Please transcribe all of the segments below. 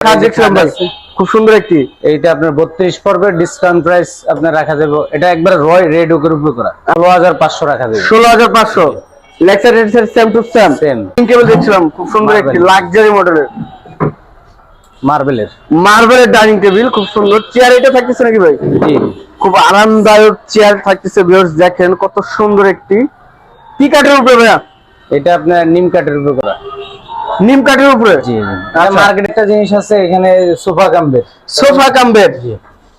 ভাই। খুব সুন্দর একটি। এইটা আপনার বত্রিশ পর্বে ডিসকাউন্ট প্রাইস আপনার রাখা যাবে। এটা একবার রয় রেড ওকের উপরে করা। ষোলো হাজার পাঁচশো রাখা যাবে। ষোলো হাজার পাঁচশো। Lexar headset same to same Same. Table দেখছিলাম। খুব সুন্দর একটি লাক্সারি মডেলের মার্বেলের মার্বেলের ডাইনিং টেবিল খুব সুন্দর। চেয়ার এটা থাকতেছে নাকি ভাই? জি। খুব আরামদায়ক চেয়ার থাকতেছে ভিউয়ার্স দেখেন কত সুন্দর একটি। কি কাঠের উপরে ভাইয়া? এটা আপনার নিম কাঠের উপরে করা। নিম কাঠের উপরে? জি আচ্ছা। মার্কেট একটা জিনিস আছে এখানে sofa cum bed. Sofa cum bed.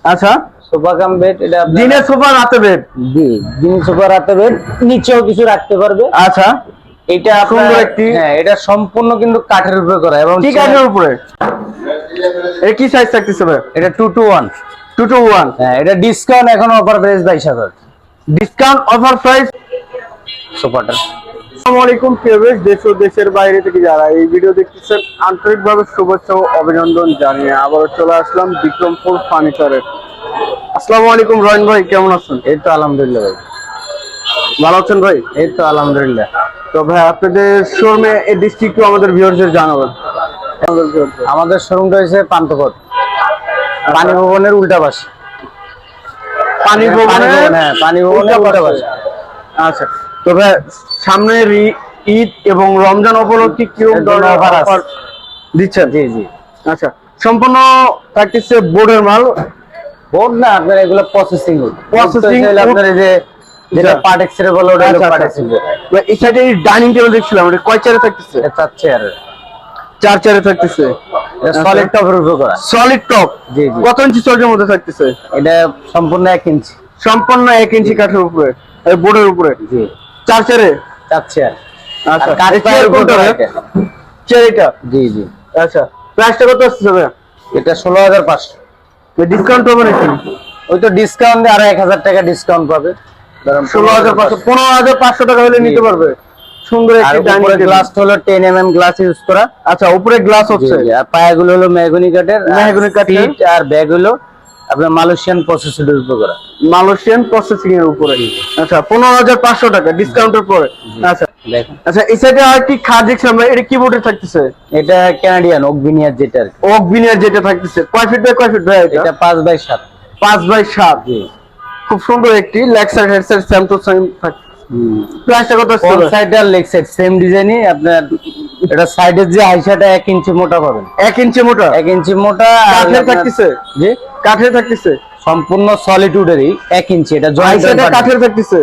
আচ্ছা। সোফা কাম বেড এটা দিনে সোফা রাতে বেড? জি দিন সোফা রাতে বেড নিচেও কিছু রাখতে পারবে। আচ্ছা। এটা সুন্দর একটি- হ্যাঁ এটা সম্পূর্ণ কিন্তু কাঠের উপরে করা এবং কি কাঠের উপরে? এটা কি সাইজ থাকতেছে ভাই? এটা two two one two two one হ্যাঁ এটা ডিসকাউন্ট এখন অফার প্রাইস বাইশ হাজার। ডিসকাউন্ট অফার প্রাইস সোফাটা। আসসালামু আলাইকুম প্রিয়বেশ দেশ ও দেশের বাইরে থেকে যারা এই ভিডিও দেখতেছেন আন্তরিকভাবে শুভেচ্ছা ও অভিনন্দন জানিয়ে আবারও চলে আসলাম বিক্রমপুর ফার্নিচারে আসসালামু আলাইকুম রয়ন ভাই কেমন আছেন? এই তো আলহামদুলিল্লাহ ভাই। ভালো আছেন ভাই? এই তো আলহামদুলিল্লাহ। তো ভাই আপনাদের শোরুমে এই ডিস্ট্রিক্ট আমাদের ভিউয়ারদের জানাবেন। আমাদের শোরুমটা হয়েছে পান্তপথ পানি ভবনের উল্টা পাশে পানি ভবনের হ্যাঁ পানি ভবনের উল্টা। পাশে আচ্ছা। তো ভাই সামনের ঈদ এবং রমজান উপলক্ষে কি ধরনের অফার দিচ্ছেন? জি জি। আচ্ছা সম্পূর্ণ থাকতেছে বোর্ডের মাল। বোর্ড না আপনার এগুলো প্রসেসিং প্রসেসিং আপনার যে যেটা আচ্ছা। পার্ট এক্সরে বলে ওটা আচ্ছা, পার্ট আচ্ছা। এক্সরে এই সাইডে ডাইনিং টেবিল দেখছিলাম কয় চেয়ারে থাকতেছে? চার চেয়ারে থাকতেছে। সলিড টপের উপরে করা। সলিড টপ জি, জি। কত ইঞ্চি মধ্যে থাকতেছে? এটা সম্পূর্ণ এক ইঞ্চি সম্পূর্ণ এক ইঞ্চি কাঠের উপরে বোর্ডের উপরে। জি। চার চেয়ারে চাচ্ছে আর আচ্ছা আর কাঠ চেয়ার কোনটা করা ভাই? এটা। চেয়ার এটা? জি জি। আচ্ছা প্রাইসটা কত আসছে ভাই? এটা ষোলো হাজার পাঁচশো। ডিসকাউন্ট হবে নাকি? ওই তো ডিসকাউন্ট দিয়ে এক হাজার টাকা ডিসকাউন্ট পাবে। ষোলো হাজার পাঁচশো পনেরো হাজার পাঁচশো টাকা হলে নিতে পারবে। সুন্দর আর একটি ডাইনিং গ্লাস হলো ten M M glass use করা। আচ্ছা উপরে গ্লাস হচ্ছে। আর পায়াগুলো হলো মেহগনি কাঠের মেহগনি কাঠের। আর ব্যাগ হলো আপনার মালয়েশিয়ান প্রসেসরের উপর করা। মালয়েশিয়ান প্রসেসিং এর উপরে। আচ্ছা পনেরো হাজার পাঁচশো টাকা ডিসকাউন্টের পরে। আচ্ছা। দেখুন। আচ্ছা এই সাইডে এটা কিবোর্ডে থাকতেছে? এটা যেটা বিনিয়ার যেটা থাকতেছে। কয় ফিট বাই কয় ফিট ভাই এটা? বাই সাত। পাঁচ বাই সাত। জি। খুব সুন্দর একটি লেক্সার হেডসেট সেম টু সেম প্রাইসটা কত কোন সাইড আর লেগ সাইড সেম ডিজাইনই আপনার এটা সাইডের যে হাইসাটা এক ইঞ্চি মোটা পাবেন। এক ইঞ্চি মোটা? এক ইঞ্চি মোটা থাকতেছে? জি? থাকতেছে? সম্পূর্ণ এক ইঞ্চি এটা আইসাটা কাঠের থাকতেছে?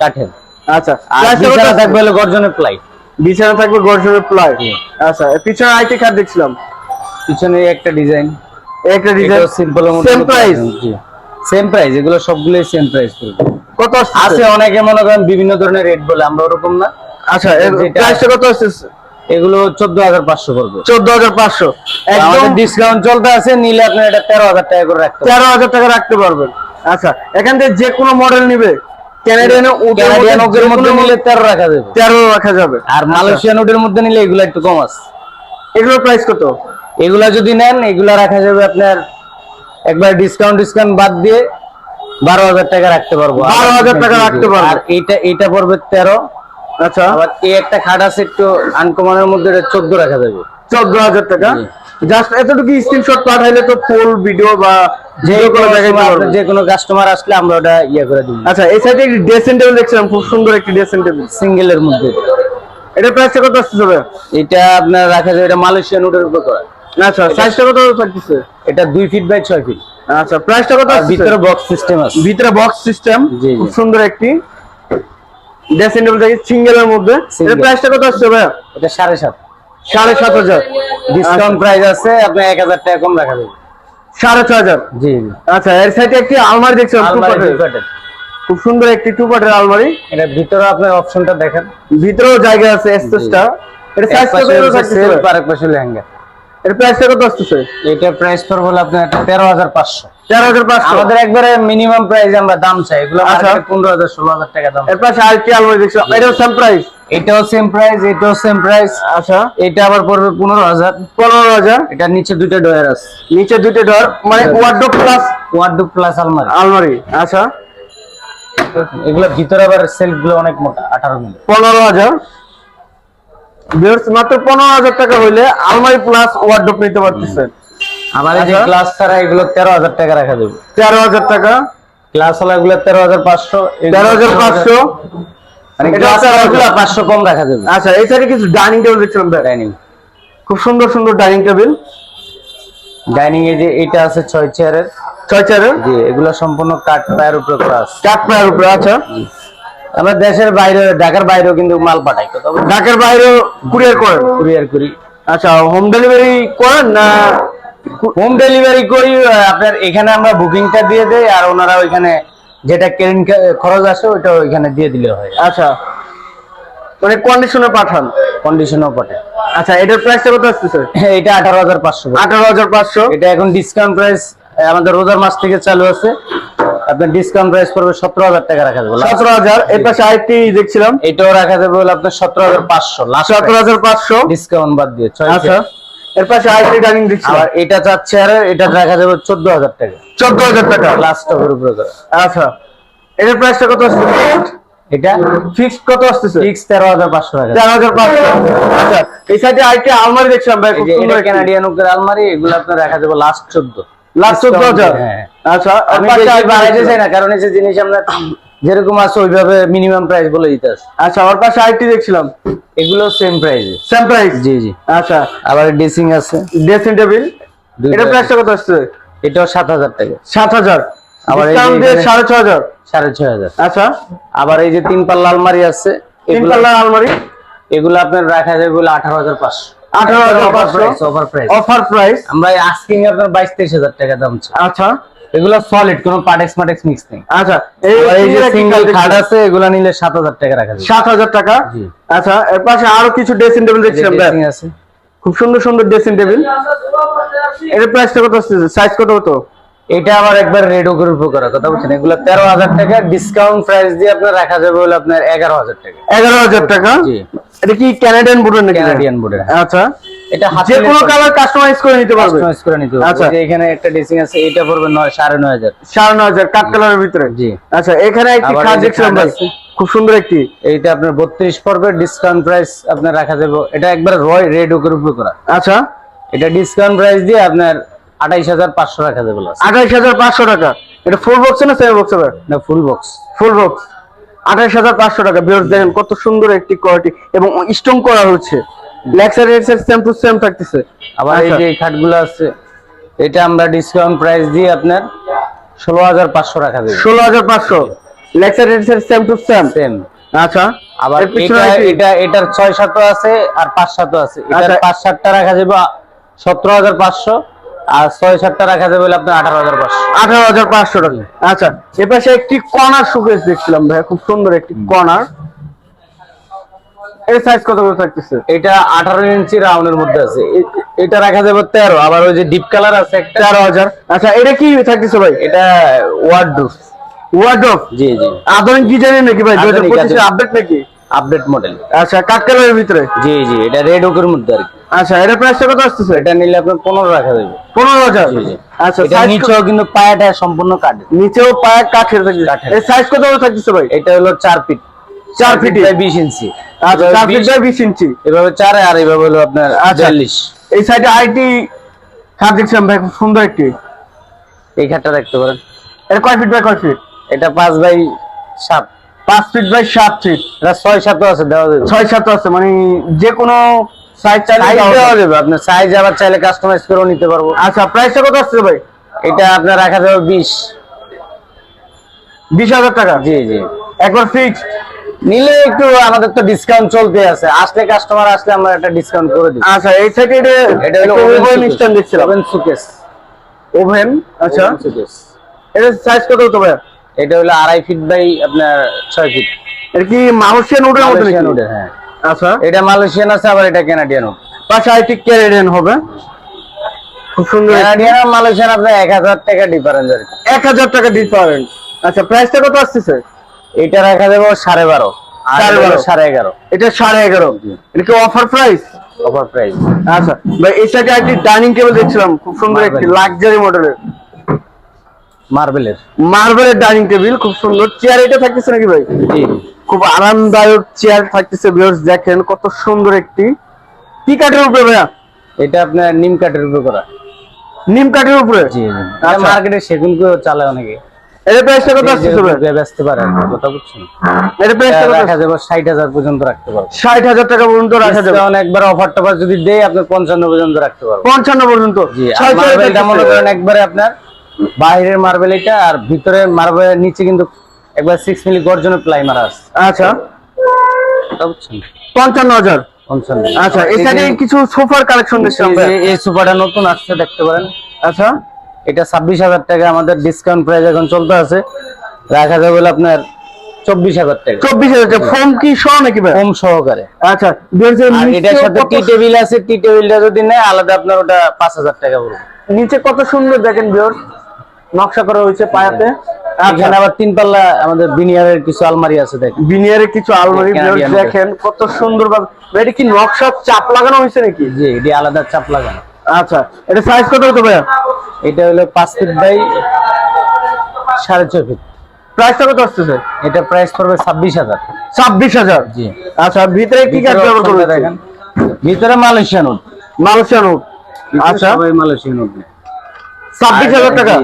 কাঠের। আচ্ছা বিছানা থাকবে হলো গর্জনের প্লাই। বিছানা থাকবে গর্জনের প্লাই? আচ্ছা পিছনে আইটি দেখছিলাম। পিছনে একটা ডিজাইন একটা design simple same price same price এগুলো সবগুলোই সেম প্রাইস কত আছে অনেকে মনে করেন বিভিন্ন ধরনের রেট বলে আমরা ওরকম না। আচ্ছা প্রাইসটা কত আসছে এগুলো চোদ্দ হাজার পাঁচশো পড়বে। চোদ্দ হাজার পাঁচশো। একদম ডিসকাউন্ট চলতে আছে নিলে আপনার এটা তেরো হাজার টাকা করে রাখতে তেরো হাজার টাকা রাখতে পারবেন। আচ্ছা এখান থেকে যে কোনো মডেল নিবে ক্যানাডিয়ান ক্যানাডিয়ান ওকের মধ্যে নিলে তেরো রাখা যাবে। তেরো রাখা যাবে। আর মালয়েশিয়ান ওটের মধ্যে নিলে এগুলো একটু কম আছে। এগুলোর প্রাইস কত? এগুলা যদি নেন এগুলা রাখা যাবে আপনার একবার ডিসকাউন্ট ডিসকাউন্ট বাদ দিয়ে বারো হাজার টাকা রাখতে পারব। 12,000 টাকা রাখতে পারব। আর এইটা এইটা পড়বে তেরো। আচ্ছা। আবার এই একটা খাট আছে একটু আনকমনের মধ্যে চোদ্দ রাখা যাবে। চোদ্দ হাজার টাকা? জাস্ট এতটুকু স্ক্রিনশট পাঠাইলে তো ফুল ভিডিও বা যে কোনো কোনো জায়গায় যে কোনো কাস্টমার আসলে আমরা ওটা ইয়ে করে দিব। আচ্ছা এই সাইডে একটি ড্রেসিং টেবিল দেখছিলাম খুব সুন্দর একটি ড্রেসিং টেবিল সিঙ্গেলের মধ্যে। এটা প্রাইসটা কত আসছে এটা আপনার রাখা যাবে এটা মালয়েশিয়ান উটের উপর করা। আচ্ছা সাইজটা কত থাকতেছে? এটা দুই ফিট বাই ছয় ফিট আচ্ছা প্রাইসটা কত ভিতরে বক্স সিস্টেম আছে। ভিতরে বক্স সিস্টেম। খুব সুন্দর একটি। ড্রেসিং টেবিল থাকে সিঙ্গেলের মধ্যে। এর প্রাইসটা কত আসছে ভাইয়া? এটা সাড়ে সাত। সাড়ে সাত হাজার। ডিসকাউন্ট প্রাইস আছে টাকা কম রাখা যাবে। জি আচ্ছা এর সাইডে একটি আলমারি। খুব সুন্দর একটি টু পার্টের আলমারি। এটা ভিতরে আপনার অপশনটা দেখেন। ভিতরেও জায়গা আছে স্পেসটা। এটা সাইজ কত পাশে লেহেঙ্গা। এর প্রাইসটা কত আসতেছে? এটা প্রাইস পড়বে হলো আপনার তেরো হাজার পাঁচশো। তেরো হাজার পাঁচশো? আমাদের একবারে মিনিমাম প্রাইস আমরা দাম চাই। এগুলো হাজার ষোলো হাজার টাকা দাম। এর পাশে আরেকটি আলমারি দেখছিলাম এটাও সেম প্রাইস এটাও সেম প্রাইস এটাও সেম প্রাইস আচ্ছা। এটা আবার পড়বে পনেরো হাজার। পনেরো হাজার? এটা নিচে দুইটা ডয়ার আছে। নিচে দুইটা ডর মানে ওয়ার্ডরোব প্লাস ওয়ার্ডরোব প্লাস আলমারি আলমারি আচ্ছা। এগুলো ভিতরে আবার সেলফগুলো অনেক মোটা আঠারো মিলি। পনেরো হাজার? Viewers, মাত্র পনেরো হাজার টাকা হইলে আলমারি প্লাস ওয়ার্ডরোব নিতে পারতেছেন। আমার এই যে আচ্ছা। ক্লাস ছাড়া এগুলো তেরো হাজার টাকা রাখা যাবে। তেরো হাজার টাকা। ক্লাস হলো এগুলো তেরো হাজার পাঁচশো তেরো হাজার পাঁচশো। মানে। পাঁচশো কম রাখা যাবে। আচ্ছা সাইডে কিছু ডাইনিং টেবিল দেখছিলাম ডাইনিং খুব সুন্দর সুন্দর ডাইনিং টেবিল ডাইনিং এ যে এটা আছে ছয় চেয়ারের ছয় চেয়ারের জি এগুলো সম্পূর্ণ কাঠ পায়ের উপরে আছে পায়ের উপরে আচ্ছা। আমরা দেশের বাইরে ঢাকার বাইরেও কিন্তু মাল পাঠাই। ঢাকার বাইরেও কুরিয়ার করেন? কুরিয়ার করি। আচ্ছা হোম ডেলিভারি করেন না হোম ডেলিভারি করি আপনার এখানে আমরা বুকিংটা দিয়ে দেই আর ওনারা ওইখানে যেটা কেরিং খরচ আসে ওইটা ওইখানে দিয়ে দিলে হয়। আচ্ছা। মানে কন্ডিশনে পাঠান? কন্ডিশনও পাঠায় আচ্ছা এটার প্রাইসটা কত আসতেছে এটা আঠারো হাজার পাঁচশো। আঠারো হাজার পাঁচশো? এটা এখন ডিসকাউন্ট প্রাইস আমাদের রোজার মাস থেকে চালু আছে। আপনার ডিসকাউন্ট প্রাইস পড়বে সতেরো হাজার টাকা রাখা যাবে। সতেরো হাজার এর পাশে আরেকটি দেখছিলাম। এটাও রাখা যাবে হলো আপনার সতেরো হাজার পাঁচশো সতেরো হাজার পাঁচশো। ডিসকাউন্ট বাদ দিয়ে ছয় আচ্ছা। আচ্ছা। আচ্ছা। এই আলমারি দেখছিলাম কানাডিয়ান আলমারি এগুলো আপনার রাখা যাবে লাস্ট 14 আচ্ছা দেখছিলাম। না কারণ এই জিনিস আমরা যেরকম আছে ওইভাবে মিনিমাম প্রাইস বলে দিতে আছে। আচ্ছা ওর পাশে দেখছিলাম। এগুলো সেম প্রাইসে সেম প্রাইস জি জি। আচ্ছা। আবার ড্রেসিং আছে। ড্রেসিং টেবিল দুইটা এটার প্রাইসটা কত আসছে? এটাও সাত হাজার টাকা। সাত হাজার। আবার সাড়ে হাজার। সাড়ে ছয় হাজার। আচ্ছা। আবার এই যে তিন পাল্লা আলমারি আছে তিন পাল্লা আলমারি? এগুলো আপনার রাখা বলে আঠারো হাজার পাঁচশো। Offer price offer price offer price আমরা আস্কিং আপনার বাইশ তেইশ হাজার টাকা দাম আচ্ছা। এগুলো সলিড কোনো পাটেক্স মাটেক্স মিক্স নেই। আচ্ছা এই যে সিঙ্গেল খাট খাট আছে এগুলো নিলে সাত হাজার টাকা রাখা যাবে। সাত হাজার টাকা? জি। আচ্ছা এর পাশে আরও কিছু ড্রেসিং টেবিল দেখছিলাম ভাই। আছে। খুব সুন্দর সুন্দর ড্রেসিং টেবিলের প্রাইসটা কত আসছে সাইজ কত হতো এটা আবার একবার রেডো করে উপর করার কথা বলছেন। এগুলো তেরো হাজার টাকা ডিসকাউন্ট প্রাইস দিয়ে আপনার রাখা যাবে হলো আপনার এগারো হাজার টাকা। এগারো হাজার টাকা? জি। এটা কি ক্যানাডিয়ান বোর্ডের নাকি? ক্যানাডিয়ান বোর্ডের আচ্ছা। এটা যে কোনো কালার কাস্টমাইজ করে নিতে পারবে। কাস্টমাইজ করে নিতে হবে আচ্ছা। এখানে একটা ড্রেসিং আছে এটা পড়বে নয় সাড়ে নয় হাজার। সাড়ে নয় হাজার কাঠ কালারের ভিতরে? জি। আচ্ছা এখানে একটি ভাই আছে। খুব সুন্দর একটি। এইটা আপনার বত্রিশ পড়বে ডিসকাউন্ট প্রাইস আপনার রাখা যাবে। এটা একবার রয় রেড ওকের উপর করা। আচ্ছা। এটা ডিসকাউন্ট প্রাইস দিয়ে আপনার আঠাইশ হাজার পাঁচশো রাখা যাবে আঠাইশ হাজার পাঁচশো টাকা। এটা ফুল বক্স না সেমি বক্স হবে না ফুল বক্স ফুল বক্স আঠাইশ হাজার পাঁচশো টাকা বিয়ার্স দেখেন কত সুন্দর একটি কোয়ালিটি এবং স্টোন করা হচ্ছে। লেক্সার রেটসের সেম টু সেম থাকতেছে। আবার এই আচ্ছা। যে খাটগুলো আছে এটা আমরা ডিসকাউন্ট প্রাইস দিয়ে আপনার ষোলো হাজার পাঁচশো রাখা দেবে। ষোলো হাজার পাঁচশো। লেক্সার রেটসের সেম টু সেম সেম আচ্ছা। আবার এর এটা এটার ছয় সাত আছে আর পাঁচ সাত আছে। এটার আচ্ছা। পাঁচ সাতটা রাখা যাবে সতেরো হাজার পাঁচশো। আর ছয় সাতটা রাখা যাবে আপনার আঠারো হাজার পাঁচশো। আঠারো হাজার পাঁচশো টাকা। আচ্ছা এ পাশে একটি কর্নার শোকেস দেখছিলাম ভাই খুব সুন্দর একটি কর্নার। এর সাইজ কত করে থাকতেছে? এটা আঠারো ইঞ্চি রাউন্ডের মধ্যে আছে। এটা রাখা যাবে তেরো আবার ওই যে ডিপ কালার আছে একটা। তেরো হাজার। আচ্ছা এটা কি থাকতেছে ভাই? এটা ওয়ার্ডরোব ওয়ার্ড্রপ জি জি। আধুনিক ডিজাইনের নাকি ভাই। আপডেট নাকি? আপডেট মডেল আচ্ছা কাঠ কালারের ভিতরে? জি জি এটা রেড ওকের মধ্যে আর কি। আচ্ছা এটা প্রাইসটা কত আসতেছে? এটা নিলে আপনার পনেরো রাখা যাবে। পনেরো হাজার জি জি আচ্ছা এটা নিচেও কিন্তু পায়াটা সম্পূর্ণ কত- নিচেও পায়ে কাঠের কাঠের। এর সাইজ কত থাকতেছে ভাই? এটা হলো চার ফিট চার ফিট বাই বিশ ইঞ্চি। আচ্ছা এভাবে চার ফিট 20 বাই বিশ ইঞ্চি। এভাবে চারে আর এভাবে হলো আপনার আচ্ছা। চল্লিশ এই সাইডে আইটি খাট ভাই খুব সুন্দর একটি। এই খাটটা দেখতে পারেন। এটা কয় ফিট বাই কয় ফিট এটা পাঁচ বাই সাত। পাঁচ ফিট বাই সাত ফিট এটা ছয় সাতও আছে দেওয়া যাবে। ছয় সাত আছে মানে যে কোনো সাইজ যাবে। আপনার আবার চাইলে কাস্টমাইজ করেও নিতে পারব। আচ্ছা প্রাইসটা কত আসছে ভাই? এটা আপনার রাখা যাবে বিশ। বিশ হাজার টাকা? জি জি। একবার ফিক্স নিলে একটু আমাদের তো ডিসকাউন্ট চলতে আছে। আসলে কাস্টমার আসলে আমরা একটা ডিসকাউন্ট করে দিই। আচ্ছা এই এটা হলো ওভেন স্ট্যান্ড দেখছিলাম। ওভেন সুকেস ওভেন আচ্ছা। সুকেস সাইজ কত হতো ভাই এটা হলো আড়াই ফিট বাই আপনার ছয় ফিট এটা কি মালয়েশিয়ান উডের মতো হ্যাঁ। আচ্ছা। এটা মালয়েশিয়ান আছে আবার এটা কানাডিয়ান পাশে আইটি ক্যারেডিয়ান হবে। খুব সুন্দর কানাডিয়ান আর মালয়েশিয়ান আপনার এক হাজার টাকা ডিফারেন্স আর এক হাজার টাকা ডিফারেন্ট আচ্ছা প্রাইসটা কত আসতেছে? এটা রাখা সাড়ে বারো। সাড়ে বারো। সাড়ে এগারো। এটা সাড়ে এগারো। এটা কি অফার প্রাইস অফার প্রাইস আচ্ছা ভাই একটি ডাইনিং টেবিল দেখছিলাম। খুব সুন্দর একটি লাক্সারি মডেলের মার্বেলের মার্বেলের ডাইনিং টেবিল খুব সুন্দর। চেয়ার এটা থাকতেছে নাকি ভাই? জি। খুব আরামদায়ক চেয়ার থাকতেছে ভিউয়ার্স দেখেন কত সুন্দর একটি কি কাঠের উপরে ভাইয়া? এটা আপনার নিম কাঠের উপর করা। নিম কাঠের উপরে? জি আচ্ছা। মার্কেটে সেগুন কেউ চালায় অনেকে। এর প্রাইসটা কত আসতেছে ভাই বেচতে পারে কথা বুঝছেন? এর প্রাইসটা কত রাখা যাবে ষাট হাজার পর্যন্ত রাখতে পারব। ষাট হাজার টাকা পর্যন্ত রাখা যাবে। যেমন একবার অফার টফার যদি দেই আপনার পঞ্চান্ন পর্যন্ত রাখতে পারব। পঞ্চান্ন পর্যন্ত। জি আর ছয় ছয় মনে করেন একবারে আপনার বাইরের মার্বেল এটা আর ভিতরের মার্বেলের নিচে কিন্তু একবার সিক্স মিলি গর্জনের প্লাই মারা আছে। আচ্ছা। পঞ্চান্ন হাজার পঞ্চান্ন। আচ্ছা এখানে কিছু সোফার কালেকশন দেখছি আমরা। এই সোফাটা নতুন আসছে দেখতে পারেন। আচ্ছা। এটা ছাব্বিশ হাজার টাকা আমাদের ডিসকাউন্ট প্রাইস এখন চলতে আছে। রাখা যাবে আপনার চব্বিশ হাজার টাকা। চব্বিশ হাজার টাকা। ফোন কি সহ নাকি ভাই? কম সহকারে। আচ্ছা এটার সাথে টি টেবিল আছে টি টেবিলটা যদি নেয় আলাদা আপনার ওটা পাঁচ হাজার টাকা পড়বে। নিচে কত সুন্দর দেখেন বিয়র। নকশা করা হয়েছে পায়াতে। আচ্ছা এখানে আবার তিন পাল্লা আমাদের বিনিয়ারের কিছু আলমারি আছে দেখেন। বিনিয়ারে কিছু আলমারি। দেখেন কত সুন্দর ভাবে এটা কি নকশা চাপ লাগানো হয়েছে নাকি? জি এটি আলাদা চাপ লাগানো। আচ্ছা এটা সাইজ কত হতো ভাইয়া? এটা হলো পাঁচ ফিট বাই সাড়ে ছয় ফিট প্রাইসটা কত আসতেছে? এটা প্রাইস পড়বে ছাব্বিশ হাজার। ছাব্বিশ হাজার? জি। আচ্ছা ভিতরে কি কাজ ভিতরে ব্যবহার করবে দেখেন। ভিতরে মালয়েশিয়ান উড মালয়েশিয়ান উড আচ্ছা। মালয়েশিয়ান উড ছাব্বিশ হাজার টাকা।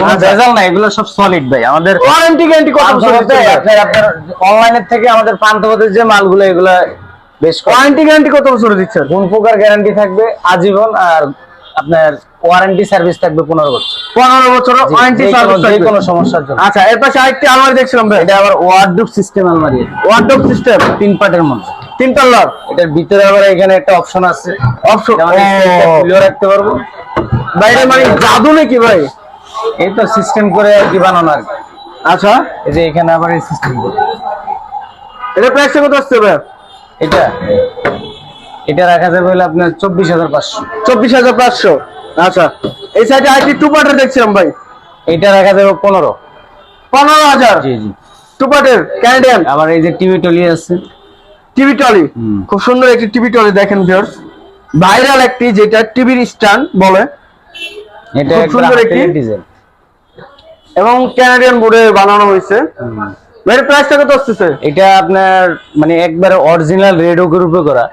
কোনো ভেজাল নাই এগুলো সব সলিড ভাই। আমাদের ওয়ারেন্টি গ্যারান্টি কত বছর আপনার আপনার অনলাইনের থেকে আমাদের পান্থপথের যে মালগুলো এগুলো বেশ। ওয়ারেন্টি গ্যারান্টি কত বছর দিচ্ছেন কোন প্রকার গ্যারান্টি থাকবে আজীবন আর আপনার ওয়ারেন্টি সার্ভিস থাকবে পনেরো বছর। পনেরো বছর ওয়ারেন্টি সার্ভিস যে কোনো সমস্যার জন্য। আচ্ছা এর পাশে আরেকটি আলমারি দেখছিলাম ভাই। এটা আবার ওয়ার্ডরোব সিস্টেম আলমারি। ওয়ার্ডরোব সিস্টেম তিন পার্টের মধ্যে। তিন তলার এটার ভিতরে আবার এখানে একটা অপশন আছে। অপশন রাখতে পারব। বাইরে মানে জাদু নাকি ভাই? এই তো সিস্টেম করে আর কি বানানো আর আচ্ছা। এই যে এখানে আবার এই সিস্টেম এটা প্রাইসটা কত আসছে ভাই? এটা? এটা রাখা যাবে হলো আপনার চব্বিশ হাজার পাঁচশো। চব্বিশ হাজার পাঁচশো। আচ্ছা। এই সাইডে আইটি টু পার্টের দেখছিলাম ভাই? এটা রাখা যাবে পনেরো। পনেরো হাজার? জি জি। টু পার্টের ক্যানাডিয়ান আবার এই যে টিভি টলি আছে। TV trolley. খুব সুন্দর একটি টিভি টলি দেখেন ভিউয়ার্স। ভাইরাল একটি যেটা টিভির স্ট্যান্ড বলে। এটা খুব সুন্দর একটি- ডিজাইন। এবং ক্যানাডিয়ান বোর্ডে বানানো হয়েছে। ভাই প্রাইসটা কত আসতেছে? এটা আপনার মানে একবারে অরিজিনাল রেডিও গ্রুপে করা।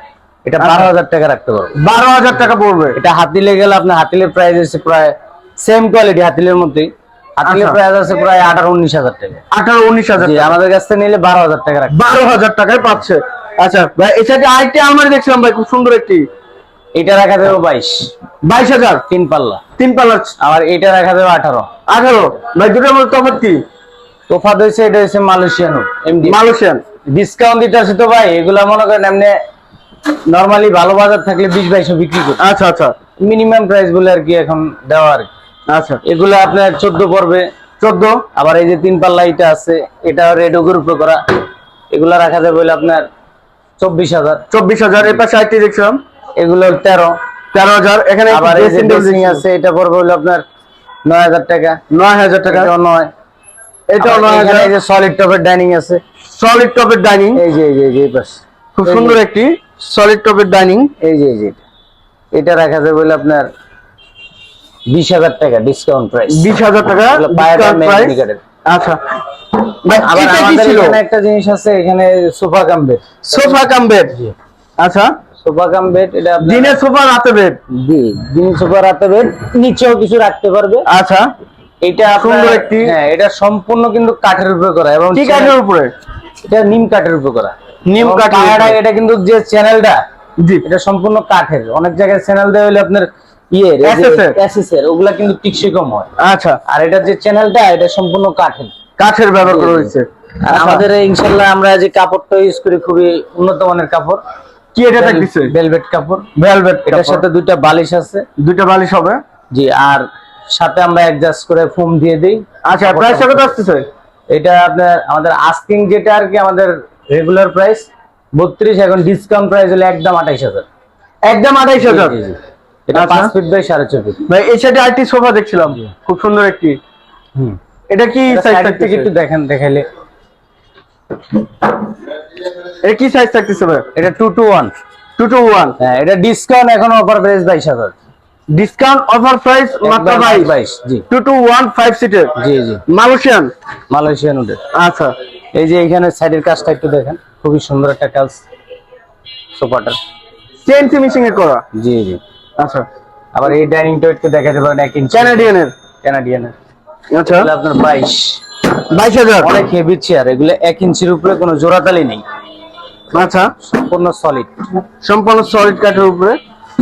এটা আচ্ছা। বারো হাজার টাকা রাখতে পারব। বারো হাজার টাকা পড়বে। এটা হাতিলে গেলে আপনার হাতিলের প্রাইস আছে প্রায় সেম কোয়ালিটি হাতিলের মধ্যেই হাতিলের আচ্ছা। প্রাইস আছে প্রায় আঠারো উনিশ হাজার টাকা। আঠারো উনিশ হাজার আমাদের কাছ থেকে নিলে বারো হাজার টাকা রাখতে বারো হাজার টাকায় পাচ্ছে। আচ্ছা ভাই সাইডে আরেকটি আলমারি দেখছিলাম ভাই খুব সুন্দর একটি। এটা রাখা যাবে বাইশ। বাইশ হাজার? তিন পাল্লা। তিন পাল্লার আবার এটা রাখা যাবে আঠারো। আঠারো? ভাই দুটোর মধ্যে তফাৎ কি? তোফাত হয়েছে এটা হচ্ছে মালয়েশিয়ান মালয়েশিয়ান। ডিসকাউন্ট দিতে আছে তো ভাই এগুলা মনে করেন এমনি নরমালি ভালো বাজার থাকলে বিশ বাইশও বিক্রি করি। আচ্ছা আচ্ছা। মিনিমাম প্রাইসগুলো আর কি এখন দেওয়া আর। আচ্ছা। এগুলো আপনার চোদ্দ পড়বে। চোদ্দ? আবার এই যে তিন পাল্লা এটা আছে এটা রেড রেডিও গ্রুপে করা। এগুলা রাখা যাবে বলে আপনার চব্বিশ হাজার। চব্বিশ হাজার। এর পাশে আরেকটি দেখছিলাম। এগুলো তেরো। তেরো হাজার এখানে আবার আছে এটা পড়বে হলো আপনার নয় হাজার টাকা। নয় হাজার টাকা। নয়। এটাও নয় হাজার। এই যে সলিড টপের ডাইনিং আছে। সলিড টপের ডাইনিং এই যে এই যে এই যে খুব সুন্দর একটি সলিড টপের ডাইনিং এই যে এই যে এটা। এটা রাখা যাবে বলে আপনার বিশ হাজার টাকা ডিসকাউন্ট প্রাইস বিশ হাজার টাকা। আচ্ছা। আবার আমাদের এখানে একটা জিনিস আছে এখানে sofa cum bed sofa cum bed আচ্ছা। সোফা কাম বেড এটা দিনের সোফা রাতে বেড জি দিন সোফা রাতে বেড নিচেও কিছু রাখতে পারবে। আচ্ছা। এটা সুন্দর একটি- হ্যাঁ এটা সম্পূর্ণ কিন্তু কাঠের উপরে করা এবং কি কাঠের উপরে? এটা নিম কাঠের উপরে করা। নিম কাঠের এটা কিন্তু যে চ্যানেলটা জি। এটা সম্পূর্ণ কাঠের। অনেক জায়গায় চ্যানেল দেওয়া হলে আপনার ইয়ে SS এর। এসএস এর ওগুলা কিন্তু কম হয়। আচ্ছা। আর এটা যে চ্যানেলটা এটা সম্পূর্ণ কাঠের। কাঠের ব্যবহার করা হয়েছে। আর আমাদের ইনশাল্লাহ আমরা যে কাপড়টা ইউজ করি খুবই উন্নত মানের কাপড়। কি এটা থাকতেছে? ভেলভেট কাপড়। ভেলভেট এটার সাথে দুইটা বালিশ আছে। দুইটা বালিশ হবে? জি আর সাথে আমরা অ্যাডজাস্ট করে ফোম দিয়ে দিই। আচ্ছা প্রাইসটা কত আসতেছে? এটা আপনার আমাদের আস্কিং যেটা আর কি আমাদের রেগুলার প্রাইস বত্রিশ এখন ডিসকাউন্ট প্রাইস হলো একদম আঠাইশ হাজার। একদম আড়াইশ হাজার? জি, জি। এটা আচ্ছা। পাঁচ ফিট বাই সাড়ে ছয় ফিট ভাই এই সাইডে আরেকটি সোফা দেখছিলাম। খুব সুন্দর একটি। হুম। এটা কি সাইড থেকে একটু দেখেন দেখাইলে। এটা কি সাইজ থাকতেছে ভাই? এটা two two one two two one হ্যাঁ এটা ডিসকাউন্ট এখন অফার প্রাইস বাইশ হাজার। ডিসকাউন্ট অফার প্রাইস মাত্র একবার বাইশ। বাইশ জি। টু টু ওয়ান ফাইভ সিটের জি জি। মালয়েশিয়ান মালয়েশিয়ান উডের আচ্ছা। এই যে এখানে সাইডের কাজটা একটু দেখেন। খুবই সুন্দর একটা কাজ সোফাটার এ করা। জি জি। আচ্ছা। আবার এই ডাইনিংটা একটু দেখাতে পারেন এক ইঞ্চি ক্যানাডিয়ানের ক্যানাডিয়ানের আচ্ছা। আপনার বাইশ। বাইশ হাজার? অনেক হেভি চেয়ার এগুলো এক ইঞ্চির উপরে কোনো জোড়াতালি নেই। আচ্ছা। সম্পূর্ণ সলিড সম্পূর্ণ সলিড কাঠের উপরে।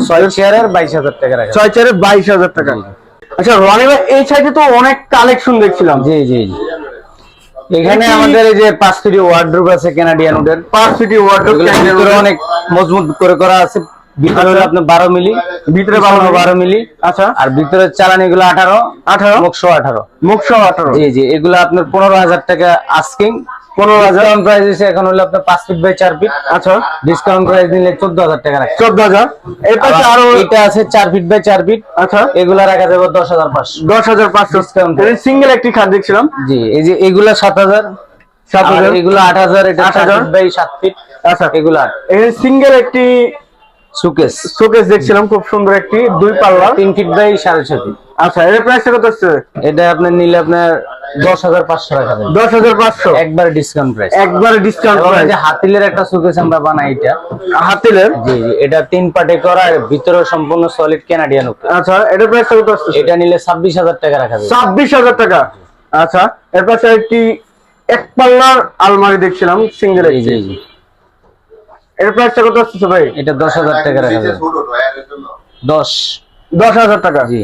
ছয় চেয়ারের বাইশ হাজার টাকা রাখা। ছয় চারে বাইশ হাজার টাকা। আচ্ছা রনি ভাই এই সাইডে তো অনেক কালেকশন দেখছিলাম। জি জি জি। এখানে আমাদের এই যে পাঁচ ফিটি ওয়ার্ড্রোব আছে উডের পাঁচ ওয়ার্ডরোব অনেক মজবুত করে করা আছে। ভিতরে হলো আপনার বারো মিলি ভিতরে বারো বারো মিলি। আচ্ছা। আর ভিতরে চালান এগুলো আঠারো আঠারো। মুখশো আঠারো। মুখ সহ আঠারো। জি জি এগুলো আপনার পনেরো হাজার টাকা আস্কিং পনেরো হাজার। প্রাইস এসে এখন হলো আপনার পাঁচ ফিট বাই চার ফিট আচ্ছা। ডিসকাউন্ট প্রাইস নিলে চোদ্দ হাজার টাকা রাখা। চোদ্দ হাজার। এর আরও এটা আছে চার ফিট বাই চার ফিট আচ্ছা। এগুলা রাখা যাবে দশ হাজার পাঁচশো। দশ হাজার পাঁচশো। সিঙ্গেল একটি খাট দেখছিলাম। জি এই যে এগুলা সাত হাজার। সাত হাজার। এগুলো আট হাজার এটা আট হাজার। বাই সাত ফিট আচ্ছা। এগুলো এখানে সিঙ্গেল একটি সুকেস শোকেস দেখছিলাম খুব সুন্দর একটি দুই পাল্লা তিন ফিট বাই সাড়ে ছয় ফিট আচ্ছা এর প্রাইস কত হচ্ছে? এটা আপনার নিলে আপনার দশ হাজার পাঁচশো টাকা দশ হাজার পাঁচশো? একবার ডিসকাউন্ট প্রাইস একবারে ডিসকাউন্ট প্রাইস যে হাতিলের একটা সুকেস আমরা বানাই এটা। হাতিলের? জি জি এটা তিন পার্টে করা ভিতরে সম্পূর্ণ সলিড ক্যানাডিয়ান উপরে। আচ্ছা এটার প্রাইস কত হচ্ছে? এটা নিলে ছাব্বিশ হাজার টাকা রাখা যাবে। ছাব্বিশ হাজার টাকা? আচ্ছা এর পাশে একটি এক পাল্লার আলমারি দেখছিলাম সিঙ্গেল জি জি জি। এর প্রাইসটা কত হচ্ছে ভাই? এটা দশ হাজার টাকা রাখা যাবে। দশ। দশ হাজার টাকা? জি।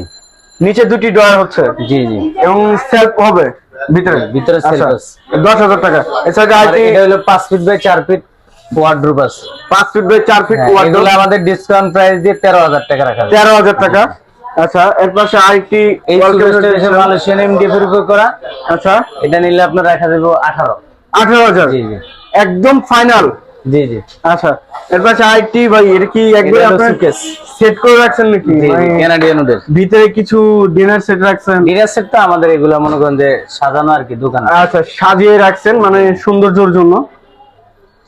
নিচে দুটি ডয়ার হচ্ছে। জি জি। এবং সেলফ হবে ভিতরে। ভিতরে self আচ্ছা, আছে। দশ হাজার টাকা। এছাড়া আইটি এটা হলো পাঁচ ফিট বাই চার ফিট ওয়ার্ড্রোব আছে। পাঁচ ফিট বাই চার ফিট হ্যাঁ, এগুলো আমাদের ডিসকাউন্ট প্রাইস দিয়ে তেরো হাজার টাকা রাখা তেরো হাজার টাকা। আচ্ছা এর পাশে আরেকটি এই এসে মালয়েশিয়ান এমডি পরিপূরক করা। আচ্ছা। এটা নিলে আপনার রাখা যাবে আঠারো। আঠারো হাজার। জি জি। একদম ফাইনাল জি জি। আচ্ছা এর পাশে আরেকটি ভাই এটা কি একবার এটা আপনার সেট করে রাখছেন নাকি? জি মানে উডের ভিতরে কিছু ডিনার সেট রাখছেন? ডিনার সেট তো আমাদের এগুলো মনে করেন যে সাজানো আর কি দোকান। আচ্ছা সাজিয়ে রাখছেন মানে সৌন্দর্যের জন্য।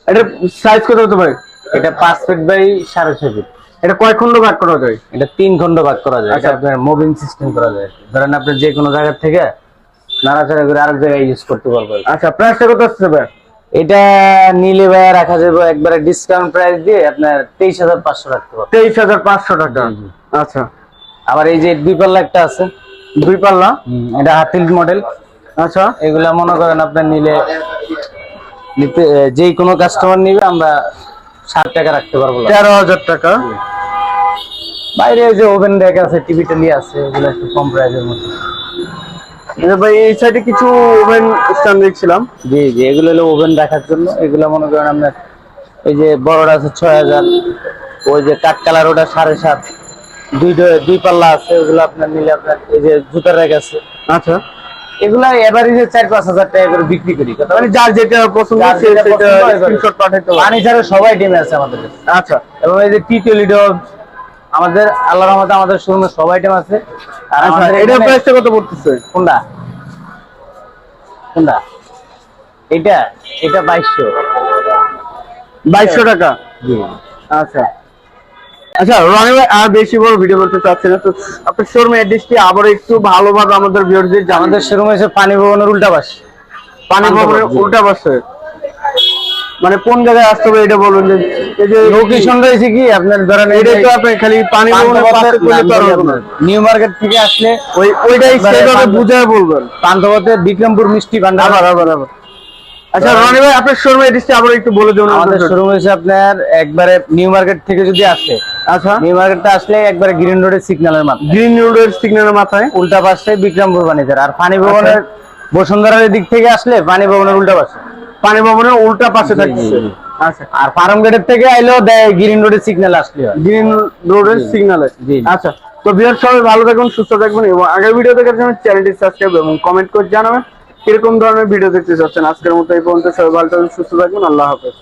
এটা সাইজ কত হতে পারে? এটা পাঁচ ফিট বাই সাড়ে ছয় ফিট এটা কয় খন্ড ভাগ করা যায়? এটা তিন খন্ড ভাগ করা যায়। এটা আচ্ছা। আপনার মুভিং সিস্টেম করা যায়। ধরেন আপনি যে কোনো জায়গা থেকে নাড়াচাড়া করে আরেক জায়গায় ইউজ করতে পারবেন। আচ্ছা প্রাইসটা কত আসছে ভাই? এটা নিলে ভাই রাখা যাবে একবারে ডিসকাউন্ট প্রাইস দিয়ে আপনার তেইশ হাজার পাঁচশো রাখতে পারবেন। তেইশ হাজার পাঁচশো টাকা। আচ্ছা। আবার এই যে দুই পাল্লা একটা আছে। দুই পাল্লা? এটা হাতিল মডেল আচ্ছা। এগুলা মনে করেন আপনার নিলে নিতে যে কোনো কাস্টমার নিবে আমরা ষাট টাকা রাখতে পারব। তেরো হাজার টাকা। বাইরে যে ওভেন র্যাক আছে টিভি টেলি আছে এগুলো একটু কম প্রাইসের মধ্যে। ভাই এই সাইডে কিছু ওভেন স্ট্যান্ড দেখছিলাম। জি জি এগুলো হলো ওভেন রাখার জন্য। এগুলো মনে করেন আপনার এই যে বড়টা আছে ছয় হাজার ওই যে ওটা সাড়ে সাত। দুই দুই পাল্লা আছে ওগুলো আপনার নিলে আপনার এই যে জুতার আছে। আচ্ছা। এগুলা এভারেজে চার পাঁচ হাজার টাকা করে বিক্রি করি। কথা মানে যার যেটা পছন্দ স্ক্রিনশট পানি ছাড়া সবাই টিমে আছে আমাদের। আচ্ছা। এবং এই যে টি টোয়েন্টি আমাদের আল্লাহর রহমতে আমাদের শোরুমে সবাই টিম আছে। আচ্ছা আমাদের প্রাইসটা কত পড়তেছে? কোনটা? কোনটা? এটা এটা বাইশশো। বাইশশো টাকা? জি। আচ্ছা। আচ্ছা রনি ভাই আর বেশি বড় ভিডিও করতে চাচ্ছি না তো আপনার শোরুম অ্যাড্রেসটি আবার একটু ভালোভাবে আমাদের ভিউয়ারদের আমাদের শোরুম হচ্ছে পানি ভবনের উল্টা পাশ। পানি ভবনের। উল্টা পাশে। মানে কোন জায়গায় আসতে হবে এটা বলুন যে এই যে লোকেশন রয়েছে কি? আপনার ধরেন এটা তো আপনি খালি পানি। নিউ মার্কেট থেকে আসলে ওই ওইটাই সেভাবে বুঝায় বলবেন। পান্থপথে বিক্রমপুর মিষ্টি ভান্ডার আবার আবার আচ্ছা রনি ভাই আপনার শোরুম অ্যাড্রেসটি আবার একটু বলে দিন আমাদের শোরুম হয়েছে আপনার একবারে নিউ মার্কেট থেকে যদি আসে আচ্ছা। নিউ মার্কেটটা আসলে একবারে গ্রিন রোডের সিগন্যালের মাথায়। গ্রিন রোডের সিগন্যালের মাথায়। উল্টা পাশে বিক্রমপুর বাণিজ্যের। আর পানি ভবনের বসুন্ধরার দিক থেকে আসলে পানি ভবনের উল্টা পাশে। পানি ভবনের উল্টা পাশে থাকছে। আচ্ছা আর ফার্ম গেটের থেকে আইলেও দেয় গ্রিন রোডের সিগন্যাল আসলে গ্রিন রোডের সিগন্যাল। আচ্ছা তো বিহার সবাই ভালো থাকুন সুস্থ থাকবেন এবং আগের ভিডিও দেখার জন্য চ্যানেলটি সাবস্ক্রাইব এবং কমেন্ট করে জানাবেন। কীরকম ধরনের ভিডিও দেখতে চাচ্ছেন? আজকের মতো এই পর্যন্ত। সবাই ভালো থাকুন সুস্থ থাকবেন আল্লাহ হাফেজ।